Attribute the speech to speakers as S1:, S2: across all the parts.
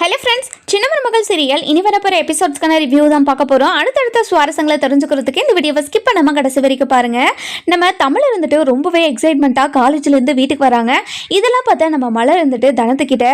S1: Hello friends சின்ன மகள் serial இனி வரப்போகிற எபிசோட்ஸ்க்கான ரிவ்யூ தான் பார்க்க போகிறோம் அடுத்தடுத்த சுவாரஸ்யங்களை தெரிஞ்சுக்கிறதுக்கு இந்த வீடியோவை ஸ்கிப் பண்ணாமல் கடைசி வரைக்கும் பாருங்கள் நம்ம தமிழ் இருந்துட்டு ரொம்பவே எக்ஸைட்மெண்ட்டாக காலேஜ்லேருந்து வீட்டுக்கு வராங்க. இதெல்லாம் பார்த்தா நம்ம மலர் இருந்துட்டு தனத்துக்கிட்ட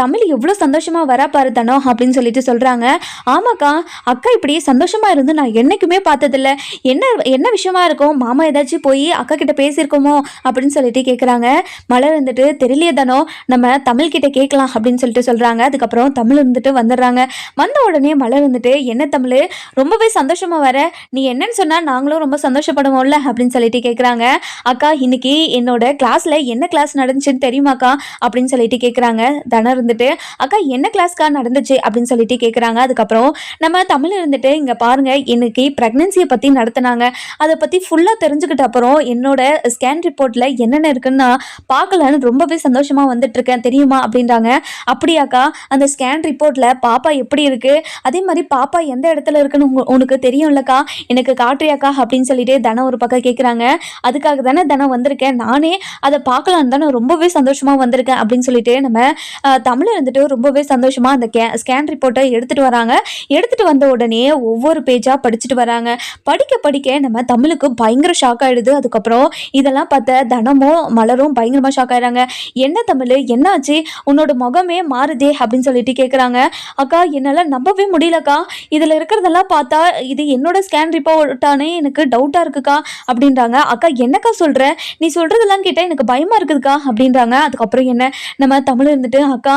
S1: தமிழ் எவ்வளோ சந்தோஷமாக வரா பாரு தனம் அப்படின்னு சொல்லிட்டு சொல்கிறாங்க ஆமாக்கா அக்கா இப்படி சந்தோஷமாக இருந்து நான் என்றைக்குமே பார்த்ததில்ல. என்ன என்ன விஷயமா இருக்கும்? மாமா ஏதாச்சும் போய் அக்கா கிட்ட பேசியிருக்கோமோ? அப்படின்னு சொல்லிட்டு கேட்குறாங்க மலர் இருந்துட்டு தெரியலையே தானோ நம்ம தமிழ்கிட்ட கேட்கலாம் அப்படின்னு சொல்லிட்டு சொல்கிறாங்க அதுக்கப்புறம் தமிழ் இருந்துட்டு வந்துடுறாங்க. வந்த உடனே மலர் வந்துட்டு என்ன தமிழ்? ரொம்பவே சந்தோஷமா வர. நீ என்னன்னு சொன்னா நாங்களும் ரொம்ப சந்தோஷப்படுவோம்ல அப்படின்னு சொல்லிட்டு கேட்குறாங்க அக்கா இன்னைக்கு என்னோட கிளாஸ்ல என்ன கிளாஸ் நடந்துச்சுன்னு தெரியுமாக்கா? அப்படின்னு சொல்லிட்டு கேட்குறாங்க தனம் இருந்துட்டு அக்கா என்ன கிளாஸ்க்கா நடந்துச்சு? அப்படின்னு சொல்லிட்டு கேட்குறாங்க அதுக்கப்புறம் நம்ம தமிழ் இருந்துட்டு இங்கே பாருங்க இன்னைக்கு ப்ரெக்னென்சியை பற்றி நடத்துனாங்க. அதை பற்றி ஃபுல்லாக தெரிஞ்சுக்கிட்ட அப்புறம் என்னோட ஸ்கேன் ரிப்போர்ட்டில் என்னென்ன இருக்குன்னு நான் பார்க்கலன்னு ரொம்பவே சந்தோஷமாக வந்துட்டு இருக்கேன். தெரியுமா? அப்படின்றாங்க. அப்படியாக்கா அந்த ஸ்கேன் ரிப்போர்ட்டில் பாப்பா எப்படி இருக்குது அதே மாதிரி பாப்பா எந்த இடத்துல இருக்குன்னு உங்க- உனக்கு தெரியும்லக்கா? எனக்கு காட்டுறியாக்கா அப்படின்னு சொல்லிட்டு தனம் ஒரு பக்கம் கேட்குறாங்க அதுக்காக தானே தனம் வந்திருக்கேன். நானே அதை பார்க்கலான்னு தானே ரொம்பவே சந்தோஷமாக வந்திருக்கேன் அப்படின்னு சொல்லிட்டு நம்ம அஹ், தமிழ் இருந்துட்டு ரொம்பவே சந்தோஷமாக அந்த கே ஸ்கேன் ரிப்போர்ட்டை எடுத்துகிட்டு வராங்க. எடுத்துகிட்டு வந்த உடனே ஒவ்வொரு பேஜாக படிச்சுட்டு வராங்க. படிக்க படிக்க நம்ம தமிழுக்கு பயங்கர ஷாக் ஆகிடுது அதுக்கப்புறம் இதெல்லாம் பார்த்த தனமும் மலரும் பயங்கரமாக ஷாக் ஆகிடுறாங்க என்ன தமிழ்? என்னாச்சு? உன்னோட முகமே மாறுதே அப்படின்னு சொல்லிட்டு கேட்குறாங்க அக்கா என்னால் நம்பவே முடியலக்கா. இதில் இருக்கிறதெல்லாம் பார்த்தா இது என்னோட ஸ்கேன் ரிப்போர்ட்டானே எனக்கு டவுட்டாக இருக்குக்கா அப்படின்றாங்க. அக்கா என்னக்கா சொல்கிற நீ சொல்கிறதெல்லாம் கேட்டால் எனக்கு பயமாக இருக்குதுக்கா அப்படின்றாங்க. அதுக்கப்புறம் என்ன? நம்ம தமிழ் இருந்துட்டு அக்கா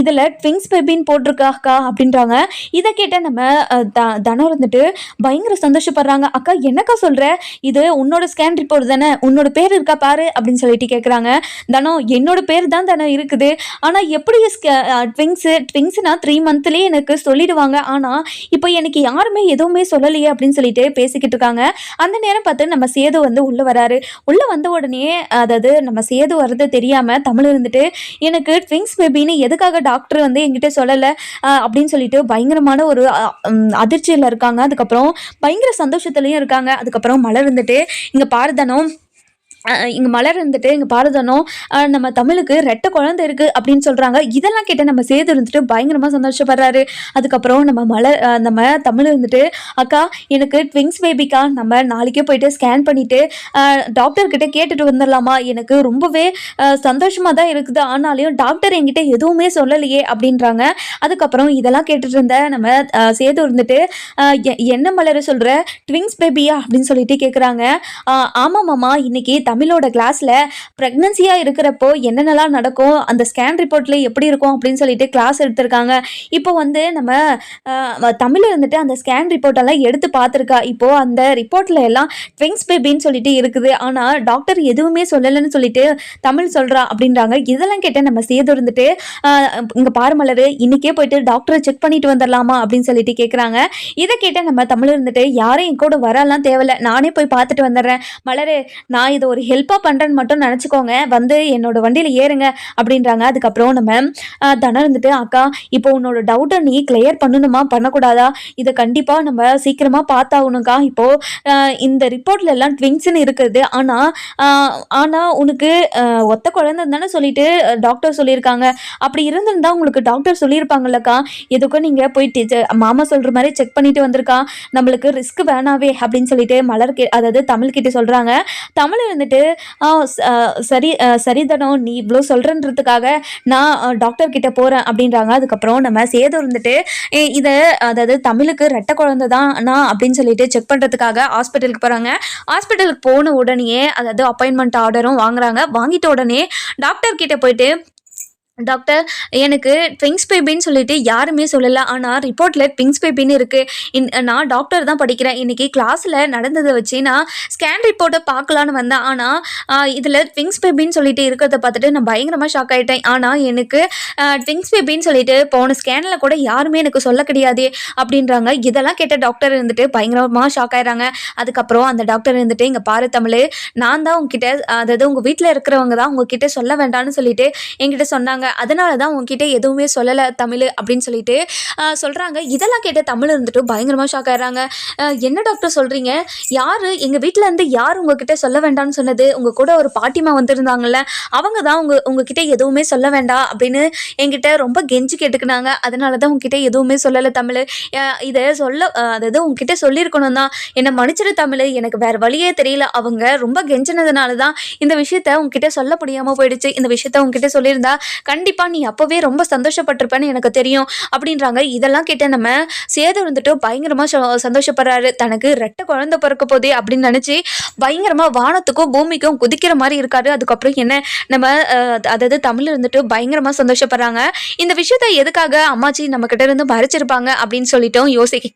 S1: இதில் ட்விங்ஸ் பேபின்னு போட்டிருக்கா அக்கா அப்படின்றாங்க. இதை கேட்ட நம்ம த- தனம் இருந்துட்டு பயங்கர சந்தோஷப்படுறாங்க. அக்கா என்னக்கா சொல்கிற இது உன்னோட ஸ்கேன் ரிப்போர்ட் தானே? உன்னோட பேர் இருக்கா பாரு அப்படின்னு சொல்லிட்டு கேட்குறாங்க தனம் என்னோட பேர் தான் தானே இருக்குது. ஆனால் எப்படி ட்விங்ஸ் ட்விங்ஸு ட்விங்ஸ்னா த்ரீ மந்த்லேயே எனக்கு சொல்லிடுவாங்க. ஆனால் இப்போ எனக்கு யாருமே எதுவுமே சொல்லலையே அப்படின்னு சொல்லிட்டு பேசிக்கிட்டு இருக்காங்க. அந்த நேரம் பார்த்து நம்ம சேது வந்து உள்ளே வராரு. உள்ளே வந்த உடனே அதாவது நம்ம சேது வர்றது தெரியாமல் தமிழ் இருந்துட்டு எனக்கு ட்விங்ஸ் பேபின்னு எதுக்காக டாக்டர் வந்து என்கிட்ட சொல்லலை? அப்படின்னு சொல்லிட்டு பயங்கரமான ஒரு அதிர்ச்சியில் இருக்காங்க. அதுக்கப்புறம் பயங்கர சந்தோஷத்துலேயும் இருக்காங்க. அதுக்கப்புறம் மலர் இருந்துட்டு இங்கே பாரதனம் இங்கே மலர் இருந்துட்டு இங்கே பாரதனம் நம்ம தமிழுக்கு ரெட்டை குழந்தை இருக்குது அப்படின்னு சொல்கிறாங்க இதெல்லாம் கேட்டு நம்ம சேது இருந்துட்டு பயங்கரமாக சந்தோஷப்படுறாரு. அதுக்கப்புறம் நம்ம மலர் நம்ம தமிழ் இருந்துட்டு அக்கா எனக்கு ட்விங்ஸ் பேபிக்கா நம்ம நாளைக்கே போயிட்டு ஸ்கேன் பண்ணிவிட்டு டாக்டர்கிட்ட கேட்டுட்டு வந்துடலாமா எனக்கு ரொம்பவே சந்தோஷமாக தான் இருக்குது. ஆனாலையும் டாக்டர் என்கிட்ட எதுவுமே சொல்லலையே அப்படின்றாங்க. அதுக்கப்புறம் இதெல்லாம் கேட்டுட்டு இருந்த நம்ம சேர்த்து சேது இருந்துட்டு எ- என்ன மலர் சொல்கிற ட்விங்ஸ் பேபியா அப்படின்னு சொல்லிட்டு கேட்குறாங்க ஆமாம் மாமா இன்னைக்கு தமிழோட கிளாஸில் ப்ரெக்னன்சியாக இருக்கிறப்போ என்னென்னலாம் நடக்கும்? அந்த ஸ்கேன் ரிப்போர்ட்டில் எப்படி இருக்கும் அப்படின்னு சொல்லிட்டு கிளாஸ் எடுத்திருக்காங்க. இப்போ வந்து நம்ம தமிழில் தமிழ் இருந்துட்டு அந்த ஸ்கேன் ரிப்போர்ட்டெல்லாம் எடுத்து பார்த்துருக்கா. இப்போது அந்த ரிப்போர்ட்டில் எல்லாம் ட்விங்ஸ் பேபின்னு சொல்லிட்டு இருக்குது. ஆனால் டாக்டர் எதுவுமே சொல்லலைன்னு சொல்லிட்டு தமிழ் சொல்கிறா அப்படின்றாங்க. இதெல்லாம் கேட்ட நம்ம சேது இருந்துட்டு இங்கே பாரு இன்றைக்கே போயிட்டு டாக்டரை செக் பண்ணிட்டு வந்துடலாமா அப்படின்னு சொல்லிட்டு கேட்குறாங்க இதை கேட்ட நம்ம தமிழ் இருந்துட்டு யாரும் என் கூட வரலாம் தேவையில்ல. நானே போய் பார்த்துட்டு வந்துடுறேன் மலரு நான் இதை ஒரு ஹெல்ப்பாக பண்ணுறேன்னு மட்டும் நினச்சிக்கோங்க. வந்து என்னோட வண்டியில் ஏறுங்க அப்படின்றாங்க. அதுக்கப்புறம் நம்ம தனம் இருந்துட்டு அக்கா இப்போ உன்னோட டவுட்டை நீ கிளியர் பண்ணணுமா? பண்ணக்கூடாதா? இதை கண்டிப்பாக நம்ம சீக்கிரமாக பார்த்தாகணுக்கா இப்போது இந்த ரிப்போர்ட்ல எல்லாம் ட்விங்ஸ்னு இருக்குது. ஆனால் ஆனால் உனக்கு ஒத்த குழந்தை தானே சொல்லிட்டு டாக்டர் சொல்லியிருக்காங்க. அப்படி இருந்திருந்தா உங்களுக்கு டாக்டர் சொல்லியிருப்பாங்கல்லக்கா. எதுக்கும் நீங்கள் போய் டீச்சர் மாமா சொல்கிற மாதிரி செக் பண்ணிட்டு வந்திருக்கா. நம்மளுக்கு ரிஸ்க் வேணாவே அப்படின்னு சொல்லிட்டு மலர் கே அதாவது தமிழ்கிட்ட சொல்கிறாங்க தமிழ் இருந்துட்டு "ஆ, சரி சரிதனம் நீ இவ்வளோ சொல்கிறன்றதுக்காக நான் டாக்டர் கிட்ட போகிறேன் அப்படின்றாங்க. அதுக்கப்புறம் நம்ம சேது இருந்துட்டு இதை அதாவது தமிழுக்கு ரெட்டை குழந்தை தான் நான் அப்படின்னு சொல்லிட்டு செக் பண்ணுறதுக்காக ஹாஸ்பிட்டலுக்கு போகிறாங்க ஹாஸ்பிட்டலுக்கு போன உடனே அதாவது அப்பாயின்மெண்ட் ஆர்டரும் வாங்குறாங்க. வாங்கிட்ட உடனே டாக்டர் கிட்ட போயிட்டு டாக்டர் எனக்கு ட்விங்ஸ் பேபின்னு சொல்லிட்டு யாருமே சொல்லலை. ஆனால் ரிப்போர்ட்டில் ட்விங்ஸ் பேபின்னு இருக்குது இன் நான் டாக்டர் தான் படிக்கிறேன். இன்றைக்கி கிளாஸில் நடந்ததை வச்சு நான் ஸ்கேன் ரிப்போர்ட்டை பார்க்கலான்னு வந்தேன். ஆனால் இதில் ட்விங்ஸ் பேபின்னு சொல்லிட்டு இருக்கிறத பார்த்துட்டு நான் பயங்கரமாக ஷாக் ஆகிட்டேன் ஆனால் எனக்கு ட்விங்ஸ் பேபின்னு சொல்லிட்டு போன ஸ்கேனில் கூட யாருமே எனக்கு சொல்ல கிடையாது அப்படின்றாங்க. இதெல்லாம் கேட்ட டாக்டர் இருந்துட்டு பயங்கரமாக ஷாக் ஆகிறாங்க அதுக்கப்புறம் அந்த டாக்டர் இருந்துட்டு இங்கே பாரு தமிழ் நான் தான் உங்ககிட்ட அதாவது உங்கள் வீட்டில் இருக்கிறவங்க தான் உங்ககிட்ட சொல்ல வேண்டாம்னு சொல்லிட்டு என்கிட்ட சொன்னாங்க. சொல்கிறாங்க அதனால தான் உங்ககிட்ட எதுவுமே சொல்லலை தமிழ் அப்படின்னு சொல்லிட்டு சொல்கிறாங்க இதெல்லாம் கேட்ட தமிழ் இருந்துட்டு பயங்கரமாக ஷாக் ஆகிறாங்க என்ன டாக்டர் சொல்கிறீங்க யார்? எங்கள் வீட்டில் இருந்து யார் உங்ககிட்ட சொல்ல வேண்டாம்னு சொன்னது? உங்கள் கூட ஒரு பாட்டிமா வந்திருந்தாங்கல்ல அவங்க தான் உங்கள் உங்ககிட்ட எதுவுமே சொல்ல வேண்டாம் அப்படின்னு என்கிட்ட ரொம்ப கெஞ்சி கேட்டுக்கினாங்க. அதனால தான் உங்ககிட்ட எதுவுமே சொல்லலை தமிழ். இதை சொல்ல அதாவது உங்ககிட்ட சொல்லியிருக்கணும் தான் என்னை மன்னிச்சிரு தமிழ். எனக்கு வேறு வழியே தெரியல. அவங்க ரொம்ப கெஞ்சினதுனால தான் இந்த விஷயத்த உங்ககிட்ட சொல்ல முடியாமல் போயிடுச்சு. இந்த விஷயத்த உங்ககிட்ட சொல்லியிருந்தா கண்டிப்பாக நீ அப்போவே ரொம்ப சந்தோஷப்பட்டிருப்பேன்னு எனக்கு தெரியும் அப்படின்றாங்க. இதெல்லாம் கேட்ட நம்ம சேது வந்துட்டு பயங்கரமாக சந்தோஷப்படுறாரு. தனக்கு ரெட்டை குழந்தை பிறக்க போதே அப்படின்னு நினச்சி பயங்கரமாக வானத்துக்கும் பூமிக்கும் குதிக்கிற மாதிரி இருக்காரு. அதுக்கப்புறம் என்ன நம்ம அதாவது தமிழ் இருந்துட்டு பயங்கரமாக சந்தோஷப்படுறாங்க. இந்த விஷயத்த எதுக்காக அம்மாச்சி நம்ம கிட்ட இருந்து மறைச்சிருப்பாங்க அப்படின்னு சொல்லிட்டோம் யோசிக்க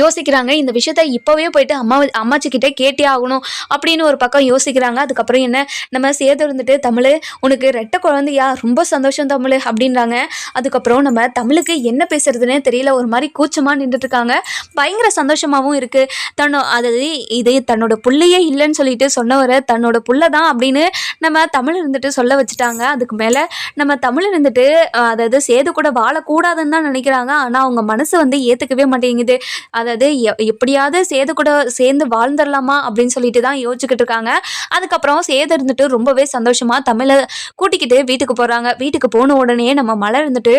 S1: யோசிக்கிறாங்க. இந்த விஷயத்த இப்போவே போயிட்டு அம்மா அம்மாச்சி கிட்டே கேட்டே ஆகணும் அப்படின்னு ஒரு பக்கம் யோசிக்கிறாங்க. அதுக்கப்புறம் என்ன? நம்ம சேது இருந்துட்டு தமிழ் உனக்கு ரெட்டை குழந்தையா? ரொம்ப சந்தோஷம் தமிழ் அப்படின்றாங்க. அதுக்கப்புறம் நம்ம தமிழுக்கு என்ன பேசுறதுன்னே தெரியல. ஒரு மாதிரி கூச்சமாக நின்றுட்டுருக்காங்க. பயங்கர சந்தோஷமாகவும் இருக்குது தன்னோ அதாவது இது தன்னோட புள்ளையே இல்லைன்னு சொல்லிட்டு சொன்னவரை தன்னோட புள்ள தான் அப்படின்னு நம்ம தமிழ் இருந்துட்டு சொல்ல வச்சுட்டாங்க. அதுக்கு மேலே நம்ம தமிழ் இருந்துட்டு அதாவது சேது கூட வாழக்கூடாதுன்னு தான் நினைக்கிறாங்க. ஆனால் அவங்க மனசு வந்து ஏற்றுக்கவே மாட்டேங்குது. அதாவது எ- எப்படியாவது சேது கூட சேர்ந்து வாழ்ந்துடலாமா அப்படின்னு சொல்லிட்டு தான் யோசிச்சுக்கிட்டு இருக்காங்க. அதுக்கப்புறம் சேது இருந்துட்டு ரொம்பவே சந்தோஷமா தமிழை கூட்டிக்கிட்டு வீட்டுக்கு போகிறாங்க வீட்டுக்கு போன உடனே நம்ம மலர் இருந்துட்டு